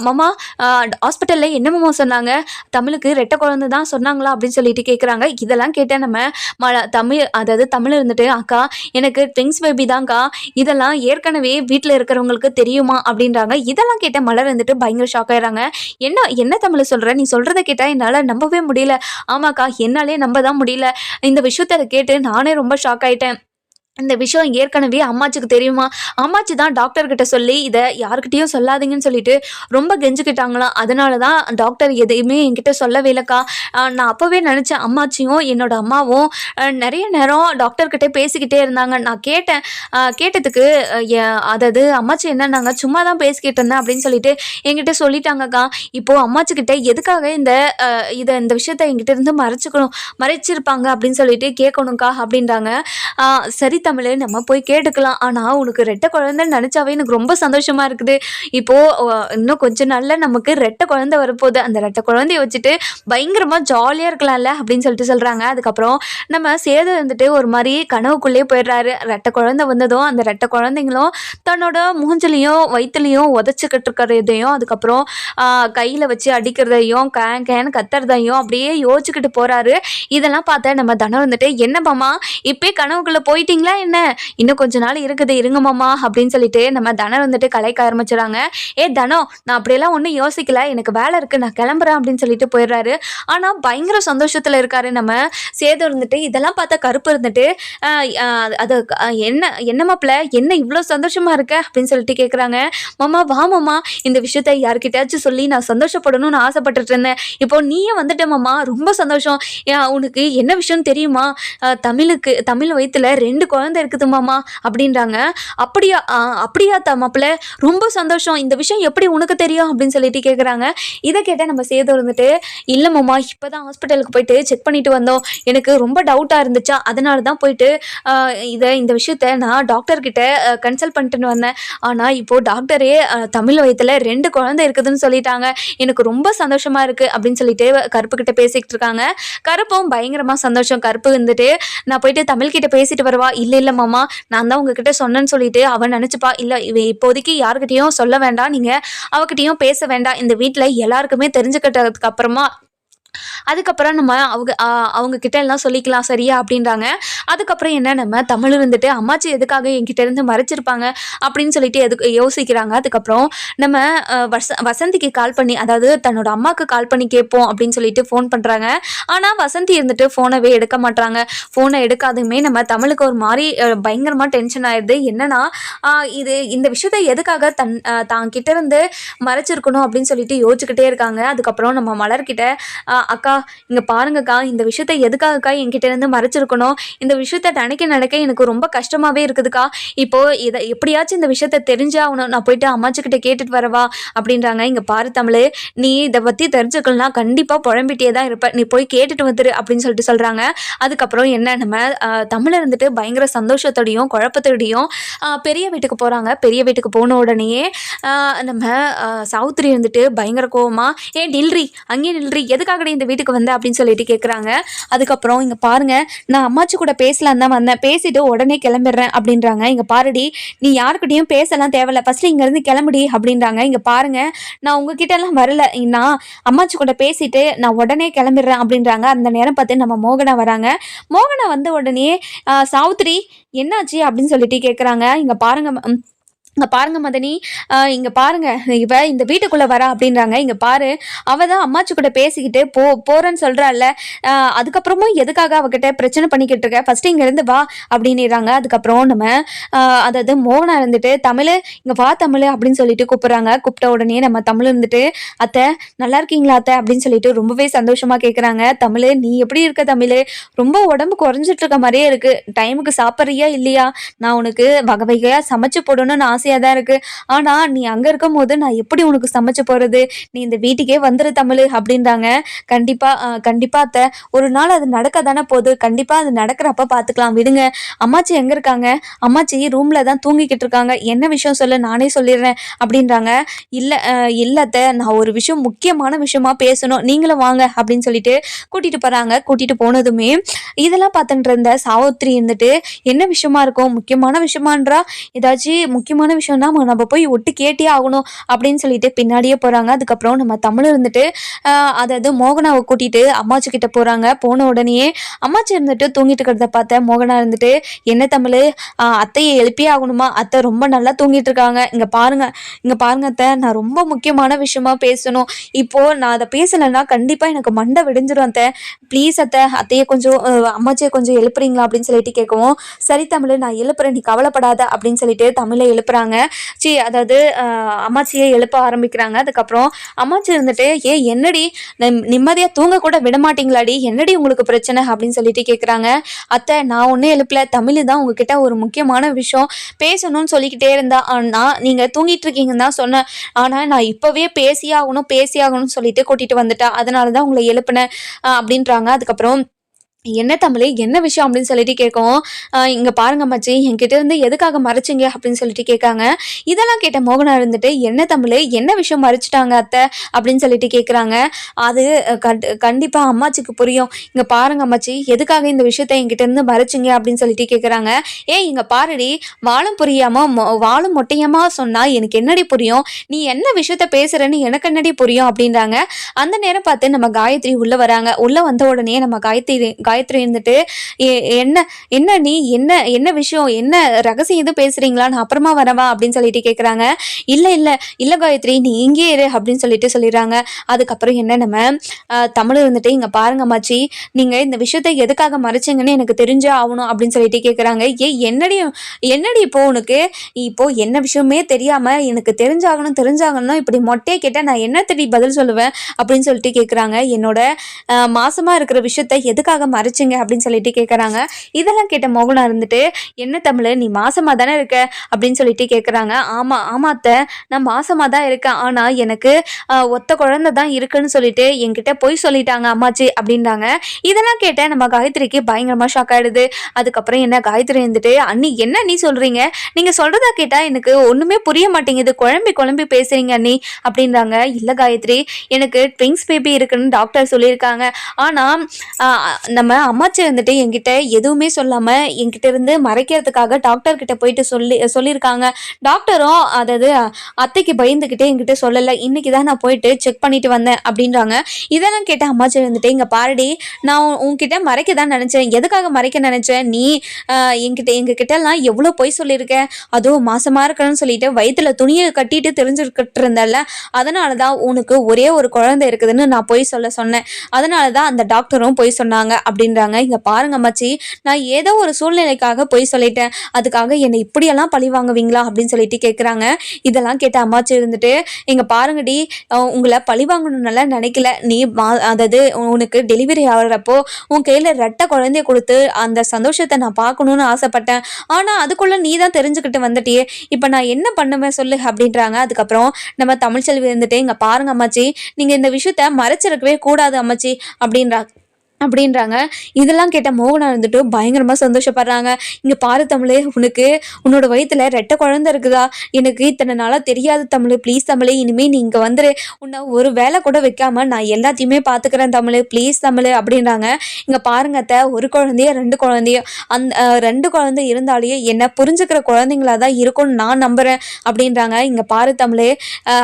S1: மாமா ஹாஸ்பிட்டலில் என்ன மாமா சொன்னாங்க? தமிழுக்கு ரெட்டை குழந்தை தான் சொன்னாங்களா? அப்படின்னு சொல்லிட்டு கேட்குறாங்க இதெல்லாம் கேட்டால் நம்ம மல தமிழ் அதாவது தமிழ் இருந்துட்டு அக்கா எனக்கு ட்விங்ஸ் பேபி தான்க்கா. இதெல்லாம் ஏற்கனவே வீட்டில் இருக்கிறவங்களுக்கு தெரியுமா? அப்படின்றாங்க. இதெல்லாம் கேட்ட மலர் வந்துட்டு பயங்கர ஷாக் ஆயிடுறாங்க. என்ன என்ன தமிழ் சொல்கிற நீ சொல்கிறத கேட்டால் என்னால் நம்பவே முடியல. ஆமாக்கா என்னாலே நம்ப தான் முடியல. இந்த விஷயத்த கேட்டு நானே ரொம்ப ஷாக் ஆயிட்டேன். இந்த விஷயம் ஏற்கனவே அம்மாச்சிக்கு தெரியுமா? அம்மாச்சி தான் டாக்டர்கிட்ட சொல்லி இதை யாருக்கிட்டேயும் சொல்லாதீங்கன்னு சொல்லிட்டு ரொம்ப கெஞ்சுக்கிட்டாங்களாம் அதனால தான் டாக்டர் எதையுமே என்கிட்ட சொல்லவே இல்லைக்கா. நான் அப்போவே நினச்சேன் அம்மாச்சியும் என்னோட அம்மாவும் நிறைய நேரம் டாக்டர்கிட்ட பேசிக்கிட்டே இருந்தாங்க. நான் கேட்டேன். கேட்டதுக்கு அதாவது அம்மாச்சி என்னன்னாங்க? சும்மா தான் பேசிக்கிட்டு இருந்தேன் அப்படின்னு சொல்லிட்டு என்கிட்ட சொல்லிட்டாங்கக்கா. இப்போது அம்மாச்சிக்கிட்ட எதுக்காக இந்த இதை இந்த விஷயத்த என்கிட்ட இருந்து மறைச்சிக்கணும் மறைச்சிருப்பாங்க அப்படின்னு சொல்லிட்டு கேட்கணும்க்கா அப்படின்றாங்க. சரி தமிழ் நம்ம போய் கேட்டுக்கலாம். ஆனால் உனக்கு ரெட்டை குழந்தைன்னு நினச்சாவே எனக்கு ரொம்ப சந்தோஷமாக இருக்குது. இப்போது இன்னும் கொஞ்ச நாளில் நமக்கு ரெட்டை குழந்தை வரப்போகுது. அந்த ரெட்டை குழந்தைய வச்சுட்டு பயங்கரமாக ஜாலியாக இருக்கலாம்ல அப்படின்னு சொல்லிட்டு சொல்கிறாங்க அதுக்கப்புறம் நம்ம சேது வந்துட்டு ஒரு மாதிரி கனவுக்குள்ளேயே போயிடுறாரு. ரெட்டை குழந்தை வந்ததும் அந்த ரெட்டை குழந்தைங்களும் தன்னோட மூஞ்சிலையும் வயிற்றுலையும் உதச்சிக்கிட்டு இருக்கிறதையும் அதுக்கப்புறம் கையில் வச்சு அடிக்கிறதையும் கே கேன்னு கத்துறதையும் அப்படியே யோசிச்சுக்கிட்டு போகிறாரு இதெல்லாம் பார்த்தா நம்ம தனம் வந்துட்டு என்ன இப்போயே இப்பே கனவுக்குள்ளே போயிட்டீங்களா? என்ன? இன்னும் கொஞ்ச நாள் இருக்குது இருங்க மாமா அப்படின்னு சொல்லிட்டு நம்ம தனம் வந்துட்டு கலைக்க ஆரம்பிச்சிடறாங்க ஏ தனம் நான் அப்படியெல்லாம் ஒன்றும் யோசிக்கல. எனக்கு வேலை இருக்குது நான் கிளம்புறேன் அப்படின்னு சொல்லிட்டு போயிடுறாரு. ஆனால் பயங்கர சந்தோஷத்தில் இருக்காரு நம்ம சேது இருந்துட்டு. இதெல்லாம் பார்த்தா கருப்பு இருந்துட்டு அது என்ன என்ன மாப்பிள்ள என்ன இவ்வளோ சந்தோஷமா இருக்க? அப்படின்னு சொல்லிட்டு கேட்குறாங்க மாமா வா மாமா. இந்த விஷயத்த யார்கிட்டயாச்சும் சொல்லி நான் சந்தோஷப்படணும்னு ஆசைப்பட்டுட்டு இருந்தேன். இப்போ நீயே வந்துட்ட மாமா. ரொம்ப சந்தோஷம். உனக்கு என்ன விஷயம் தெரியுமா? தமிழுக்கு தமிழ் வயிற்றுல ரெண்டு குழந்தை இருக்குது மாமா அப்படின்றாங்க. அப்படியா அப்படியா த மாப்பிள்ள ரொம்ப சந்தோஷம். இந்த விஷயம் எப்படி உனக்கு தெரியும் அப்படின்னு சொல்லிட்டு கேட்குறாங்க இதை கேட்டால் நம்ம சேது இருந்துட்டு இல்லை மாமா இப்போ தான் ஹாஸ்பிட்டலுக்கு போயிட்டு செக் பண்ணிட்டு வந்தோம். எனக்கு ரொம்ப டவுட்டாக இருந்துச்சா. அதனால தான் போயிட்டு இதை இந்த விஷயத்த நான் டாக்டர்கிட்ட கன்சல்ட் பண்ணிட்டு வந்தேன். ஆனால் இப்போது டாக்டரே தமிழ் வயத்தில் ரெண்டு குழந்தை இருக்குதுன்னு சொல்லிட்டாங்க. எனக்கு ரொம்ப சந்தோஷமாக இருக்குது அப்படின்னு சொல்லிட்டு கருப்புக்கிட்ட பேசிக்கிட்டு இருக்காங்க. கருப்பும் பயங்கரமாக சந்தோஷம். கருப்பு வந்துட்டு நான் போயிட்டு தமிழ்கிட்ட பேசிட்டு வருவா? இல்லை இல்லை மாமா நான் தான் உங்ககிட்ட சொன்னேன்னு சொல்லிட்டு அவன் நினச்சிப்பா இல்லை இவ இப்போதைக்கு யாருக்கிட்டையும் சொல்ல வேண்டாம் நீங்கள் அவகிட்டையும் பேச வேண்டாம். இந்த வீட்டில் எல்லாருக்குமே தெரிஞ்சுக்கிட்டதுக்கு அப்புறமா அதுக்கப்புறம் நம்ம அவங்க அவங்க கிட்ட எல்லாம் சொல்லிக்கலாம் சரியா அப்படின்றாங்க. அதுக்கப்புறம் என்ன நம்ம தமிழ் இருந்துட்டு அம்மாச்சி எதுக்காக என்கிட்ட இருந்து மறைச்சிருப்பாங்க? அப்படின்னு சொல்லிட்டு எதுக்கு யோசிக்கிறாங்க. அதுக்கப்புறம் நம்ம வச வசந்திக்கு கால் பண்ணி அதாவது தன்னோட அம்மாவுக்கு கால் பண்ணி கேட்போம் அப்படின்னு சொல்லிட்டு ஃபோன் பண்ணுறாங்க ஆனால் வசந்தி இருந்துட்டு ஃபோனவே எடுக்க மாட்டாங்க ஃபோனை எடுக்காதுமே நம்ம தமிழுக்கு ஒரு மாதிரி பயங்கரமாக டென்ஷன் ஆயிடுது. என்னன்னா இது இந்த விஷயத்த எதுக்காக தன் தான் கிட்ட இருந்து மறைச்சிருக்கணும் அப்படின்னு சொல்லிட்டு யோசிச்சுக்கிட்டே இருக்காங்க. அதுக்கப்புறம் நம்ம மலர்கிட்ட அக்கா இங்கே பாருங்கக்கா இந்த விஷயத்த எதுக்காகக்கா என்கிட்டேருந்து மறைச்சிருக்கணும்? இந்த விஷயத்த நினைக்க நடக்க எனக்கு ரொம்ப கஷ்டமாகவே இருக்குதுக்கா. இப்போது இதை எப்படியாச்சும் இந்த விஷயத்த தெரிஞ்சாகணும். நான் போயிட்டு அம்மாச்சிக்கிட்ட கேட்டுட்டு வரவா அப்படின்றாங்க. இங்கே பாரு தமிழ் நீ இதை பற்றி தெரிஞ்சுக்கலாம் கண்டிப்பாக புழம்பிட்டே தான் இருப்ப. நீ போய் கேட்டுட்டு வந்துரு அப்படின்னு சொல்லிட்டு சொல்கிறாங்க அதுக்கப்புறம் என்ன நம்ம தமிழ் இருந்துட்டு பயங்கர சந்தோஷத்தோடையும் குழப்பத்தோடையும் பெரிய வீட்டுக்கு போகிறாங்க பெரிய வீட்டுக்கு போன உடனேயே நம்ம ஆஹ், இருந்துட்டு பயங்கர கோவமாக ஏன் நில்றி அங்கேயே நில்றி எப்படி இந்த வீட்டுக்கு வந்த அப்படின்னு சொல்லிட்டு கேட்குறாங்க அதுக்கப்புறம் இங்கே பாருங்க நான் அம்மாச்சி கூட பேசலாம் தான் வந்தேன். பேசிட்டு உடனே கிளம்பிடுறேன் அப்படின்றாங்க. இங்கே பாருடி நீ யாருக்கிட்டையும் பேசலாம் தேவையில்ல. ஃபஸ்ட்டு இங்கேருந்து கிளம்புடி அப்படின்றாங்க. இங்கே பாருங்க நான் உங்ககிட்ட எல்லாம் வரல. நான் அம்மாச்சி கூட பேசிட்டு நான் உடனே கிளம்பிடுறேன் அப்படின்றாங்க. அந்த நேரம் பார்த்து நம்ம மோகனா வராங்க. மோகனா வந்த உடனே ஆ, என்னாச்சு? அப்படின்னு சொல்லிட்டு கேட்குறாங்க இங்கே பாருங்க இங்கே பாருங்க மதனி. இங்கே பாருங்க. இவ இந்த வீட்டுக்குள்ளே வரா அப்படின்றாங்க. இங்கே பாரு. அவ தான் அம்மாச்சி கூட பேசிக்கிட்டு போ போறேன்னு சொல்கிறாள்ல அதுக்கப்புறமும் எதுக்காக அவகிட்ட பிரச்சனை பண்ணிக்கிட்டு இருக்க? ஃபஸ்ட்டு இங்கேருந்து வா அப்படின்னுறாங்க. அதுக்கப்புறம் நம்ம அதாவது மோகனா இருந்துட்டு தமிழ் இங்கே வா தமிழ் அப்படின்னு சொல்லிட்டு கூப்பிட்றாங்க. கூப்பிட்ட உடனே நம்ம தமிழ் இருந்துட்டு அத்தை நல்லா இருக்கீங்களா அத்தை? அப்படின்னு சொல்லிட்டு ரொம்பவே சந்தோஷமாக கேட்குறாங்க தமிழ் நீ எப்படி இருக்க தமிழ்? ரொம்ப உடம்பு குறைஞ்சிட்டு இருக்க மாதிரியே இருக்குது டைமுக்கு சாப்பிட்றியா இல்லையா? நான் உனக்கு வகை வகையாக சமைச்சு போடணும்னு ஆசையாக தான் இருக்கு. ஆனா நீ அங்க இருக்கும் போது நான் எப்படி உனக்கு சமைச்சு போறது? நீ இந்த வீட்டுக்கே வந்துரு தமிழ் அப்படின்றாங்க. கண்டிப்பாக கண்டிப்பாக அத்தை. ஒரு நாள் அது நடக்க தானே போகுது. கண்டிப்பாக அது நடக்கிறப்ப பார்த்துக்கலாம் விடுங்க. அம்மாச்சி எங்க இருக்காங்க? அம்மாச்சி ரூம்ல தான் தூங்கிக்கிட்டு இருக்காங்க. என்ன விஷயம் சொல்லு? நானே சொல்லிடுறேன் அப்படின்றாங்க. இல்லை இல்லை இல்ல அத்தை. நான் ஒரு விஷயம் முக்கியமான விஷயமா பேசணும். நீங்களும் வாங்க அப்படின்னு சொல்லிட்டு கூட்டிட்டு போறாங்க. கூட்டிட்டு போனதுமே இதெல்லாம் பார்த்துட்டு இருந்த சாவித்ரி இருந்துட்டு என்ன விஷயமா இருக்கும்? முக்கியமான விஷயமான்றா? ஏதாச்சும் முக்கியமான விஷயம்னா நம்ம போய் ஒட்டு கேட்டே ஆகணும் அப்படின்னு சொல்லிட்டு பின்னாடியே போறாங்க. அதுக்கப்புறம் நம்ம தமிழ் இருந்துட்டு அதாவது மோகனாவை கூட்டிட்டு அம்மாச்சி கிட்ட போறாங்க. போன உடனே அம்மாச்சி இருந்துட்டு தூங்கிட்டு இருக்கிறத பார்த்த மோகனா இருந்துட்டு என்ன தமிழ்? அத்தையை எழுப்பியே ஆகணுமா? அத்தை ரொம்ப நல்லா தூங்கிட்டு இருக்காங்க. இங்க பாருங்க இங்க பாருங்க அத்தை. நான் ரொம்ப முக்கியமான விஷயமா பேசணும். இப்போ நான் அதை பேசலைன்னா கண்டிப்பா எனக்கு மண்டை விடிஞ்சிரும் அத்தை. ப்ளீஸ் அத்தை அத்தையை கொஞ்சம் அம்மாச்சியை கொஞ்சம் எழுப்புறீங்களா? அப்படின்னு சொல்லிட்டு கேட்கவும் சரி தமிழ் நான் எழுப்புறேன். நீ கவலைப்படாத. அப்படின்னு சொல்லிட்டு தமிழை எழுப்புறாங்க. சி அதாவது அம்மாச்சியை எழுப்ப ஆரம்பிக்கிறாங்க. அதுக்கப்புறம் அம்மாச்சி இருந்துட்டு ஏ என்னடி? நிம்மதியாக தூங்க கூட விட மாட்டீங்களாடி? என்னடி உங்களுக்கு பிரச்சனை? அப்படின்னு சொல்லிட்டு கேட்குறாங்க அத்தை நான் ஒன்றும் எழுப்பல. தமிழ் தான் உங்ககிட்ட ஒரு முக்கியமான விஷயம். பேசணும்னு சொல்லிக்கிட்டே இருந்தா நான் நீங்கள் தூங்கிட்டு இருக்கீங்கன்னு தான் சொன்னேன். ஆனால் நான் இப்போவே பேசியாகணும் பேசியாகணும்னு சொல்லிட்டு கூட்டிகிட்டு வந்துட்டேன் அதனால தான் உங்களை எழுப்பினேன். அப்படின்றாங்க. அதுக்கப்புறம் என்ன தமிழ் என்ன விஷயம்? அப்படின்னு சொல்லிட்டு கேட்கும் இங்கே பாருங்க மச்சி என்கிட்ட இருந்து எதுக்காக மறைச்சிங்க? அப்படின்னு சொல்லிட்டு கேட்காங்க. இதெல்லாம் கேட்ட மோகனா இருந்துட்டு என்ன தமிழ் என்ன விஷயம் மறைச்சிட்டாங்க அத்தை? அப்படின்னு சொல்லிட்டு கேட்குறாங்க. அது கண்ட் கண்டிப்பாக அம்மாச்சிக்கு புரியும். இங்கே பாருங்க அம்மாச்சி எதுக்காக இந்த விஷயத்த என்கிட்ட இருந்து மறைச்சிங்க? அப்படின்னு சொல்லிட்டு கேட்குறாங்க. ஏய் இங்கே பாருடி வாழும் புரியாம மொ- வாழும் மொட்டையமாக சொன்னால் எனக்கு என்னடி புரியும்? நீ என்ன விஷயத்த பேசுகிறேன்னு எனக்கு என்னடி புரியும்? அப்படின்றாங்க. அந்த நேரம் பார்த்து நம்ம காயத்ரி உள்ளே வராங்க. உள்ளே வந்த உடனே நம்ம காயத்ரி காயத்ரி இருந்துட்டு என்ன என்ன நீ என்ன என்ன விஷயம் என்ன ரகசியம் எதுவும் பேசுறீங்களா? நான் அப்புறமா வரவா? அப்படின்னு சொல்லிட்டு கேட்குறாங்க இல்லை இல்லை இல்லை காயத்ரி நீ இங்கே இரு அப்படின்னு சொல்லிட்டு சொல்லிடுறாங்க. அதுக்கப்புறம் என்ன நம்ம தமிழ் இருந்துட்டு இங்கே பாருங்க மாச்சி நீங்கள் இந்த விஷயத்தை எதுக்காக மறைச்சிங்கன்னு எனக்கு தெரிஞ்சே ஆகணும் அப்படின்னு சொல்லிட்டு கேட்குறாங்க ஏ என்னடி என்னடி இப்போ உனக்கு? இப்போ என்ன விஷயமே தெரியாமல் எனக்கு தெரிஞ்சாகணும் தெரிஞ்சாகணும் இப்படி மொட்டையை கேட்டால் நான் என்ன தேடி பதில் சொல்லுவேன்? அப்படின்னு சொல்லிட்டு கேட்குறாங்க என்னோட மாசமாக இருக்கிற விஷயத்த எதுக்காக மறைச்சிங்க அப்படின்னு சொல்லிட்டு கேட்குறாங்க இதெல்லாம் கேட்ட மோகனா இருந்துட்டு என்ன தமிழ்? நீ மாசமாக தானே இருக்க? அப்படின்னு சொல்லிட்டு கேட்குறாங்க ஆமாம் ஆமாத்த நான் மாசமாக தான் இருக்கேன். ஆனால் எனக்கு ஒத்த குழந்தை தான் இருக்குன்னு சொல்லிட்டு என்கிட்ட பொய் சொல்லிட்டாங்க அம்மாச்சி அப்படின்றாங்க. இதெல்லாம் கேட்ட நம்ம காயத்ரிக்கு பயங்கரமாக ஷாக் ஆகிடுது அதுக்கப்புறம் என்ன காயத்ரி இருந்துட்டு அண்ணி என்ன நீ சொல்கிறீங்க நீங்கள் சொல்கிறதா கேட்டால் எனக்கு ஒன்றுமே புரிய மாட்டேங்குது. குழம்பி குழம்பி பேசுகிறீங்க அண்ணி அப்படின்றாங்க. இல்லை காயத்ரி எனக்கு ட்விங்ஸ் பேபி இருக்குன்னு டாக்டர் சொல்லியிருக்காங்க. ஆனால் நம்ம நம்ம அம்மாச்சி வந்துட்டு என்கிட்ட எதுவுமே சொல்லாமல் என்கிட்ட இருந்து மறைக்கிறதுக்காக டாக்டர் கிட்ட போயிட்டு சொல்லி சொல்லியிருக்காங்க. டாக்டரும் அதாவது அத்தைக்கு பயந்துக்கிட்டே என்கிட்ட சொல்லலை. இன்னைக்கு தான் நான் போயிட்டு செக் பண்ணிட்டு வந்தேன் அப்படின்றாங்க. இதெல்லாம் கேட்ட அம்மாச்சி வந்துட்டு இங்கே பாரடி நான் உன்- உன்கிட்ட மறைக்க தான் நினச்சேன். எதுக்காக மறைக்க நினச்சேன்? நீ என்கிட்ட எங்க எவ்வளோ பொய் சொல்லியிருக்கேன் அதுவும் மாசமாக இருக்கணும்னு சொல்லிட்டு வயிற்றில் துணியை கட்டிட்டு தெரிஞ்சுக்கிட்டு இருந்தல்ல அதனால தான் உனக்கு ஒரே ஒரு குழந்தை இருக்குதுன்னு நான் பொய் சொல்ல சொன்னேன். அதனால தான் அந்த டாக்டரும் பொய் சொன்னாங்க அப்படி அப்படின்றாங்க. இங்க பாருங்க அம்மாச்சி நான் ஏதோ ஒரு சூழ்நிலைக்காக போய் சொல்லிட்டேன். அதுக்காக என்னை இப்படியெல்லாம் பழி வாங்குவீங்களா அப்படின்னு சொல்லிட்டு கேட்குறாங்க இதெல்லாம் கேட்ட அம்மாச்சி இருந்துட்டு இங்க பாருங்கடி உங்களை பழி வாங்கணும்னால நினைக்கல. நீ மா- அதாவது உனக்கு டெலிவரி ஆகிறப்போ உன் கையில ரெட்டை குழந்தைய கொடுத்து அந்த சந்தோஷத்தை நான் பார்க்கணும்னு ஆசைப்பட்டேன். ஆனா அதுக்குள்ள நீ தான் தெரிஞ்சுக்கிட்டு வந்துட்டியே இப்போ நான் என்ன பண்ணுவேன் சொல்லு? அப்படின்றாங்க. அதுக்கப்புறம் நம்ம தமிழ்ச்செல்வி இருந்துட்டு இங்க பாருங்க அம்மாச்சி நீங்க இந்த விஷயத்த மறைச்சிருக்கவே கூடாது அம்மாச்சி அப்படின்றா அப்படின்றாங்க. இதெல்லாம் கேட்ட மோகனா இருந்துட்டு பயங்கரமாக சந்தோஷப்படுறாங்க. இங்கே பாரு தமிழே உனக்கு உன்னோட வயிற்றுல ரெட்ட குழந்தை இருக்குதா? எனக்கு இத்தனை நாளாக தெரியாது தமிழ் ப்ளீஸ் தமிழே இனிமேல் நீ இங்கே வந்துரு. உன்னை ஒரு வேலை கூட வைக்காம நான் எல்லாத்தையுமே பார்த்துக்கிறேன் தமிழ் ப்ளீஸ் தமிழ் அப்படின்றாங்க. இங்கே பாருங்க அத்தை ஒரு குழந்தைய ரெண்டு குழந்தையோ அந்த ரெண்டு குழந்தை இருந்தாலேயே என்னை புரிஞ்சுக்கிற குழந்தைங்களா தான் இருக்கும்னு நான் நம்புகிறேன் அப்படின்றாங்க. இங்கே பாரு தமிழே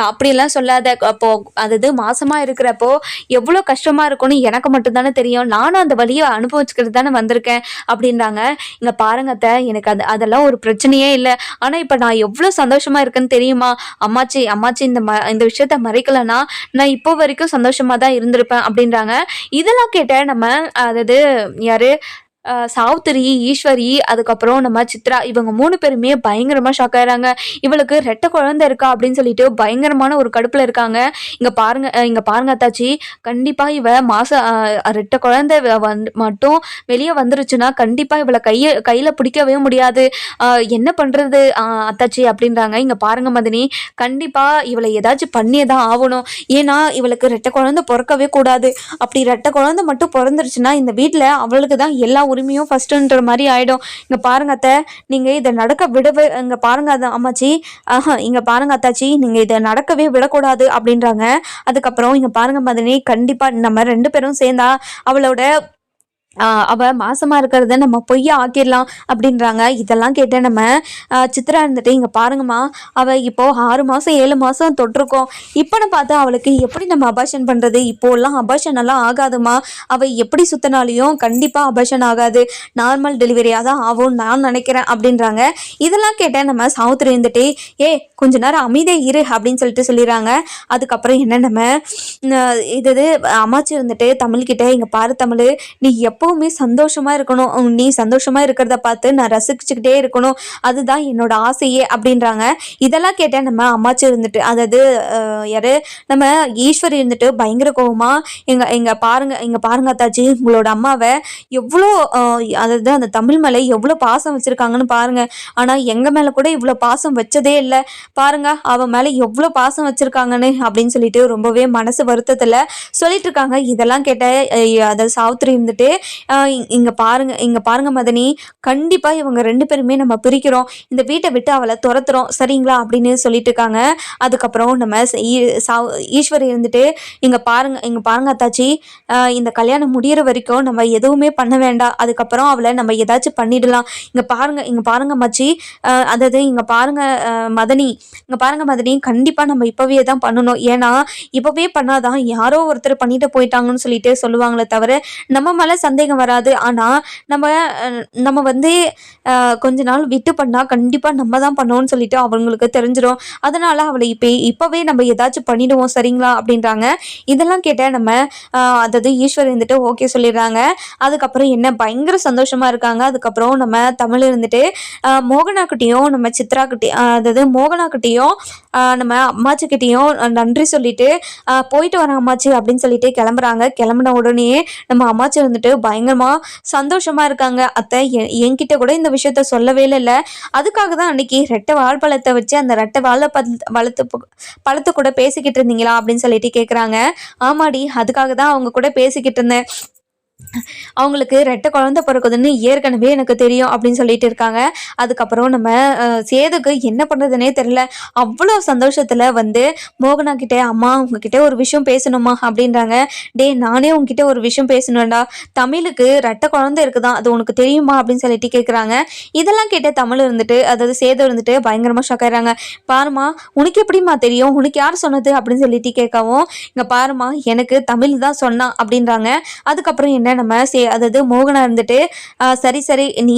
S1: அப்படிலாம் சொல்லாத. அப்போ அதாவது மாசமாக இருக்கிறப்போ எவ்வளோ கஷ்டமாக இருக்கும்னு எனக்கு மட்டும்தானே தெரியும். நானும் அந்த வழியை அனுபவிச்சுக்கிறது தானே வந்திருக்கேன் அப்படின்றாங்க. இங்க பாருங்க அத்தை எனக்கு அது அதெல்லாம் ஒரு பிரச்சனையே இல்லை. ஆனா இப்போ நான் எவ்வளோ சந்தோஷமா இருக்கேன்னு தெரியுமா? அம்மாச்சி அம்மாச்சி இந்த ம இந்த விஷயத்த மறைக்கலன்னா நான் இப்போ வரைக்கும் சந்தோஷமா தான் இருந்திருப்பேன் அப்படின்றாங்க. இதெல்லாம் கேட்ட நம்ம அதாவது யாரு? சாவித்திரி ஈஸ்வரி அதுக்கப்புறம் நம்ம சித்ரா இவங்க மூணு பேருமே பயங்கரமாக ஷாக் ஆகிறாங்க இவளுக்கு ரெட்டை குழந்தை இருக்கா அப்படின்னு சொல்லிட்டு பயங்கரமான ஒரு கடுப்பில் இருக்காங்க. இங்கே பாருங்க இங்கே பாருங்க அத்தாச்சி. கண்டிப்பாக இவ மாச ரெட்டை குழந்தை வந்து மட்டும் வெளியே வந்துருச்சுன்னா கண்டிப்பாக இவளை கையை கையில் பிடிக்கவே முடியாது. என்ன பண்ணுறது அத்தாச்சி அப்படின்றாங்க. இங்கே பாருங்க மதினி கண்டிப்பாக இவளை ஏதாச்சும் பண்ணியே தான் ஆகணும். ஏன்னா இவளுக்கு ரெட்டை குழந்தை பிறக்கவே கூடாது. அப்படி ரெட்டை குழந்தை மட்டும் பிறந்துருச்சுன்னா இந்த வீட்டில் அவளுக்கு தான் எல்லா உரிமையும் ஃபர்ஸ்ட்டுன்ற மாதிரி ஆகிடும் இங்கே பாருங்க அத்தை நீங்கள் இதை நடக்க விடவே இங்கே பாருங்க அது அம்மாச்சி. ஆஹா இங்கே பாருங்க அத்தாச்சி நீங்கள் இதை நடக்கவே விடக்கூடாது அப்படின்றாங்க. அதுக்கப்புறம் இங்கே பாருங்க மதினி கண்டிப்பாக நம்ம ரெண்டு பேரும் சேர்ந்தா அவளோட அவ மாசமா இருக்கிறத நம்ம பொய்யா ஆக்கிடலாம் அப்படின்றாங்க. இதெல்லாம் கேட்ட நம்ம சித்ரா இருந்துட்டு இங்க பாருங்கம்மா அவ இப்போ ஆறு மாசம் ஏழு மாசம் தொட்டிருக்கோம். இப்போன்னு பார்த்து அவளுக்கு எப்படி நம்ம அபாஷன் பண்றது? இப்போல்லாம் அபாஷன் எல்லாம் ஆகாதுமா அவ எப்படி சுத்தினாலையும் கண்டிப்பா அபாஷன் ஆகாது. நார்மல் டெலிவரியா தான் ஆகும்னு நான் நினைக்கிறேன் அப்படின்றாங்க. இதெல்லாம் கேட்ட நம்ம சாவுத்திரி இருந்துட்டு ஏ கொஞ்ச நேரம் அமைதே இரு அப்படின்னு சொல்லிட்டு சொல்லிடுறாங்க. அதுக்கப்புறம் என்ன நம்ம இது இது அம்மாச்சி இருந்துட்டு தமிழ்கிட்ட இங்க பாரு தமிழ் நீ எப்போ எப்பவுமே சந்தோஷமா இருக்கணும். நீ சந்தோஷமா இருக்கிறத பார்த்து நான் ரசிச்சுக்கிட்டே இருக்கணும். அதுதான் என்னோட ஆசையே அப்படின்றாங்க. இதெல்லாம் கேட்டேன் நம்ம அம்மாச்சி இருந்துட்டு அதாவது யாரு? நம்ம ஈஸ்வரி இருந்துட்டு பயங்கர கோபமா எங்க எங்க பாருங்க எங்க பாருங்க அத்தாச்சி உங்களோட அம்மாவை எவ்வளோ அதாவது அந்த தமிழ் மேலே எவ்வளோ பாசம் வச்சிருக்காங்கன்னு பாருங்க. ஆனா எங்க மேல கூட இவ்வளோ பாசம் வச்சதே இல்லை. பாருங்க அவன் மேல எவ்வளோ பாசம் வச்சிருக்காங்கன்னு அப்படின்னு சொல்லிட்டு ரொம்பவே மனசு வருத்தத்துல சொல்லிட்டு இருக்காங்க. இதெல்லாம் கேட்ட அதாவது சாவித்திரி இருந்துட்டு இங்க பாருங்க இங்க பாருங்க மதனி. கண்டிப்பா இவங்க ரெண்டு பேருமே நம்ம பிரிக்கிறோம். இந்த வீட்டை விட்டு அவளை துரத்துறோம். சரிங்களா? அப்படின்னு சொல்லிட்டு இருக்காங்க. அதுக்கப்புறம் நம்ம ஈஸ்வர் ஈஸ்வரி இருந்துட்டு இங்க பாருங்க இங்க பாருங்க அத்தாச்சி. இந்த கல்யாணம் முடிகிற வரைக்கும் நம்ம எதுவுமே பண்ண வேண்டாம். அதுக்கப்புறம் அவளை நம்ம ஏதாச்சும் பண்ணிடலாம். இங்க பாருங்க இங்க பாருங்க மச்சி. அதாவது இங்க பாருங்க மதனி. இங்க பாருங்க மதனி கண்டிப்பா நம்ம இப்பவே தான் பண்ணணும். ஏன்னா இப்பவே பண்ணாதான் யாரோ ஒருத்தர் பண்ணிட்டு போயிட்டாங்கன்னு சொல்லிட்டு சொல்லுவாங்களே தவிர நம்ம மேல சந்தேகம் வராது. ஆனால் நம்ம நம்ம வந்து கொஞ்ச நாள் விட்டு பண்ணால் கண்டிப்பாக நம்ம தான் பண்ணோம்னு சொல்லிட்டு அவங்களுக்கு தெரிஞ்சிடும் அதனால் அவளை இப்போ இப்போவே நம்ம ஏதாச்சும் பண்ணிடுவோம் சரிங்களா? அப்படின்றாங்க. இதெல்லாம் கேட்டால் நம்ம அதாவது ஈஸ்வர் இருந்துட்டு ஓகே சொல்லிடுறாங்க. அதுக்கப்புறம் என்ன பயங்கர சந்தோஷமாக இருக்காங்க. அதுக்கப்புறம் நம்ம தமிழ் இருந்துட்டு மோகனாக்கிட்டேயும் நம்ம சித்ராக்கிட்டே அதாவது மோகனாக்கிட்டேயும் நம்ம அம்மாச்சிக்கிட்டேயும் நன்றி சொல்லிட்டு போயிட்டு வரேன் அம்மாச்சி அப்படின்னு சொல்லிட்டு கிளம்புறாங்க. கிளம்புன உடனே நம்ம அம்மாச்சி வந்துட்டு பயங்கரமா சந்தோஷமா இருக்காங்க. அத்தை எ- என்கிட்ட கூட இந்த விஷயத்த சொல்லவே இல்லை அதுக்காக தான் அன்னைக்கு ரெட்டை வாழைப்பழத்தை வச்சு அந்த ரெட்டை வாழை பழ வளர்த்து பழத்தை கூட பேசிக்கிட்டு இருந்தீங்களா அப்படின்னு சொல்லிட்டு கேட்குறாங்க ஆமாடி அதுக்காக தான் அவங்க கூட பேசிக்கிட்டு இருந்தேன். அவங்களுக்கு ரெட்டை குழந்தை பிறக்குதுன்னு ஏற்கனவே எனக்கு தெரியும் அப்படின்னு சொல்லிட்டு இருக்காங்க. அதுக்கப்புறம் நம்ம சேதுக்கு என்ன பண்ணுறதுனே தெரியல. அவ்வளோ சந்தோஷத்தில் வந்து மோகனா கிட்டே அம்மா உங்ககிட்ட ஒரு விஷயம் பேசணுமா? அப்படின்றாங்க. டேய் நானே உங்ககிட்ட ஒரு விஷயம் பேசணும்டா. தமிழுக்கு ரெட்டை குழந்தை இருக்குதான் அது உனக்கு தெரியுமா? அப்படின்னு சொல்லிட்டு கேட்குறாங்க இதெல்லாம் கேட்ட தமிழ் இருந்துட்டு அதாவது சேது இருந்துட்டு பயங்கரமாக ஷாக் ஆகிறாங்க பாருமா உனக்கு எப்படிம்மா தெரியும்? உனக்கு யார் சொன்னது? அப்படின்னு சொல்லிட்டு கேட்கவும் இங்கே பாருமா எனக்கு தமிழ் தான் சொன்னான் அப்படின்றாங்க. அதுக்கப்புறம் என்ன என்ன நம்ம சே அதாவது மோகனா இருந்துட்டு சரி சரி நீ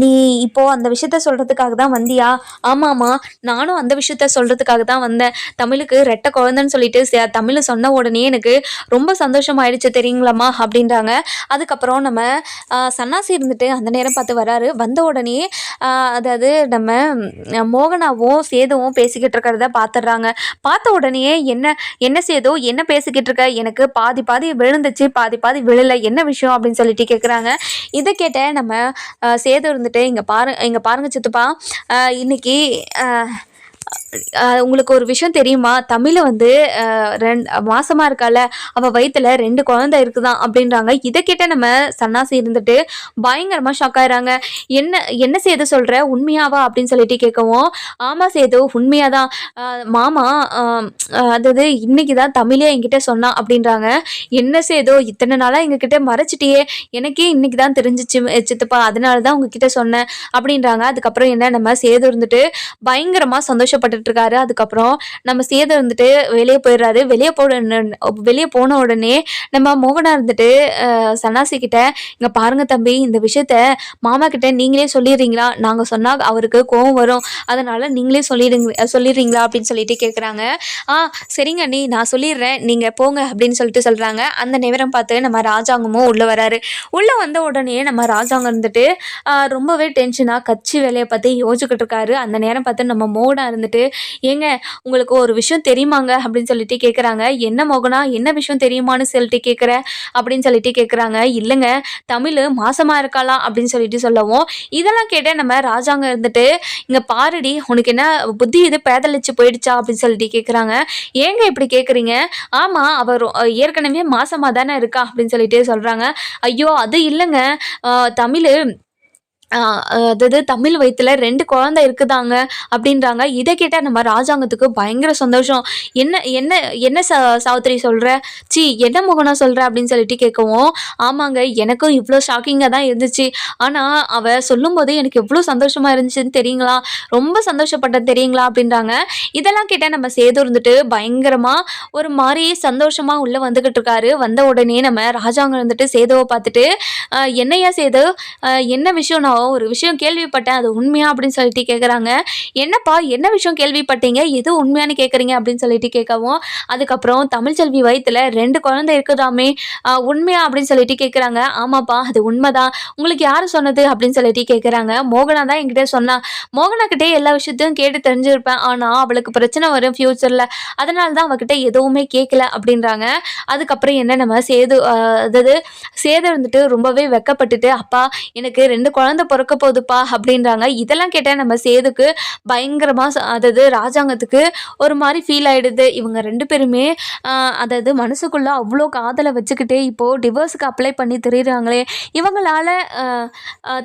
S1: நீ இப்போ அந்த விஷயத்த சொல்கிறதுக்காக தான் வந்தியா? ஆமாம்மா நானும் அந்த விஷயத்த சொல்கிறதுக்காக தான் வந்தேன். தமிழுக்கு ரெட்ட குழந்தைன்னு சொல்லிட்டு சே- தமிழ் சொன்ன உடனே எனக்கு ரொம்ப சந்தோஷமாயிடுச்சு தெரியுங்களாம்மா? அப்படின்றாங்க. அதுக்கப்புறம் நம்ம சன்னாசி இருந்துட்டு அந்த நேரம் பார்த்து வராரு. வந்த உடனே அதாவது நம்ம மோகனாவும் சேதுவும் பேசிக்கிட்டு இருக்கிறத பார்த்துடுறாங்க பார்த்த உடனே என்ன என்ன சேதோ என்ன பேசிக்கிட்டு இருக்க? எனக்கு பாதி பாதி விழுந்துச்சு பாதி பாதி விழலை என்ன விஷயம் அப்படின்னு சொல்லிட்டு கேட்குறாங்க இதை கேட்ட நம்ம சேது இருந்துட்டு இங்கே பாரு இங்கே பாருங்க சித்துப்பா. இன்னைக்கு உங்களுக்கு ஒரு விஷயம் தெரியுமா? தமிழை வந்து ரெண்டு மாசமா இருக்கால அவ வயிற்றுல ரெண்டு குழந்தை இருக்குதான் அப்படின்றாங்க. இதை கேட்ட நம்ம சன்னாசி இருந்துட்டு பயங்கரமா ஷாக் ஆயிடுறாங்க என்ன என்ன சேது சொல்ற? உண்மையாவா? அப்படின்னு சொல்லிட்டு கேட்கவும் ஆமா சேது உண்மையாதான். தான் மாமா அதாவது இன்னைக்கு தான் தமிழே என்கிட்ட சொன்னா அப்படின்றாங்க. என்ன சேதோ? இத்தனை நாளா எங்ககிட்ட மறைச்சிட்டியே. எனக்கே இன்னைக்கு தான் தெரிஞ்சிச்சு சித்தப்பா அதனால தான் உங்ககிட்ட சொன்னேன் அப்படின்றாங்க. அதுக்கப்புறம் என்ன? நம்ம சேது இருந்துட்டு பயங்கரமா சந்தோஷப்பட்டுட்டு இருக்காரு. அதுக்கப்புறம் நம்ம சேதம் இருந்துட்டு வெளியே போயிடுறாரு. வெளியே போன வெளியே போன உடனே நம்ம மோகனா இருந்துட்டு சன்னாசி கிட்ட இங்க பாருங்க தம்பி இந்த விஷயத்த மாமா கிட்ட நீங்களே சொல்லிடுறீங்களா? நாங்க சொன்னா அவருக்கு கோவம் வரும். அதனால நீங்களே சொல்லிடுங்க சொல்லிடுறீங்களா? அப்படின்னு சொல்லிட்டு கேட்குறாங்க ஆ சரிங்க நீ நான் சொல்லிடுறேன். நீங்க போங்க அப்படின்னு சொல்லிட்டு சொல்றாங்க. அந்த நேரம் பார்த்து நம்ம ராஜாங்கமும் உள்ள வராரு. உள்ள வந்த உடனே நம்ம ராஜாங்கம் இருந்துட்டு ரொம்பவே டென்ஷனாக கட்சி வேலையை பற்றி யோசிச்சுக்கிட்டு இருக்காரு. அந்த நேரம் பார்த்து நம்ம மோகனா இருந்துட்டு வந்துட்டு ஏங்க உங்களுக்கு ஒரு விஷயம் தெரியுமாங்க? அப்படின்னு சொல்லிட்டு கேட்குறாங்க என்ன மோகனா? என்ன விஷயம் தெரியுமான்னு சொல்லிட்டு கேட்குற அப்படின்னு சொல்லிட்டு கேட்குறாங்க இல்லைங்க தமிழ் மாசமாக இருக்காளா அப்படின்னு சொல்லிட்டு சொல்லவும். இதெல்லாம் கேட்ட நம்ம ராஜாங்க இருந்துட்டு இங்கே பாருடி உனக்கு என்ன புத்தி இது பேதலிச்சு போயிடுச்சா? அப்படின்னு சொல்லிட்டு கேட்குறாங்க ஏங்க இப்படி கேட்குறீங்க ஆமாம் அவர் ஏற்கனவே மாசமாக தானே இருக்கா? அப்படின்னு சொல்லிட்டு சொல்கிறாங்க ஐயோ அது இல்லைங்க. தமிழ் அதாவது தமிழ் வயிற்றுல ரெண்டு குழந்தை இருக்குதாங்க அப்படின்றாங்க. இதை கேட்டால் நம்ம ராஜாங்கத்துக்கு பயங்கர சந்தோஷம். என்ன என்ன என்ன ச சாவித்திரி சொல்கிற சி என்ன முகனம் சொல்கிற அப்படின்னு சொல்லிட்டு கேட்கவும் ஆமாங்க எனக்கும் இவ்வளோ ஷாக்கிங்காக தான் இருந்துச்சு. ஆனால் அவள் சொல்லும்போது எனக்கு எவ்வளோ சந்தோஷமாக இருந்துச்சுன்னு தெரியுங்களா? ரொம்ப சந்தோஷப்பட்டது தெரியுங்களா அப்படின்றாங்க. இதெல்லாம் கேட்டால் நம்ம சேது இருந்துட்டு பயங்கரமாக ஒரு மாதிரி சந்தோஷமாக உள்ளே வந்துக்கிட்டு இருக்காரு. வந்த உடனே நம்ம ராஜாங்க இருந்துட்டு சேதுவை பார்த்துட்டு என்னையா சேது? என்ன விஷயம்? நான் ஒரு விஷயம் கேள்விப்பட்டேன் அது உண்மையா அப்படின்னு சொல்லிட்டு கேட்குறாங்க என்னப்பா என்ன விஷயம் கேள்விப்பட்டீங்க? எது உண்மையான்னு கேட்குறீங்க அப்படின்னு சொல்லிட்டு கேட்கவும் அதுக்கப்புறம் தமிழ்ச்செல்வி வயிற்றுல ரெண்டு குழந்தை இருக்குதாமே உண்மையா அப்படின்னு சொல்லிட்டு கேட்குறாங்க ஆமாப்பா அது உண்மைதான். உங்களுக்கு யார் சொன்னது அப்படின்னு சொல்லிட்டு கேட்குறாங்க மோகனா தான் என்கிட்ட சொன்னா மோகனா கிட்டே எல்லா விஷயத்தையும் கேட்டு தெரிஞ்சிருப்பேன். ஆனால் அவளுக்கு பிரச்சனை வரும் ஃப்யூச்சரில் அதனால தான் அவகிட்ட எதுவுமே கேட்கல அப்படின்றாங்க. அதுக்கப்புறம் என்ன நம்ம சேது அதாவது சேது இருந்துட்டு ரொம்பவே வெக்கப்பட்டுட்டு அப்பா எனக்கு ரெண்டு குழந்தை பிறக்க போகுதுப்பா அப்படின்றாங்க. இதெல்லாம் கேட்டால் நம்ம சேதுக்கு பயங்கரமாக அதாவது ராஜாங்கத்துக்கு ஒரு மாதிரி ஃபீல் ஆகிடுது இவங்க ரெண்டு பேருமே அதாவது மனசுக்குள்ளே அவ்வளோ காதலை வச்சுக்கிட்டே இப்போது டிவோர்ஸுக்கு அப்ளை பண்ணி திரியிறாங்களே. இவங்களால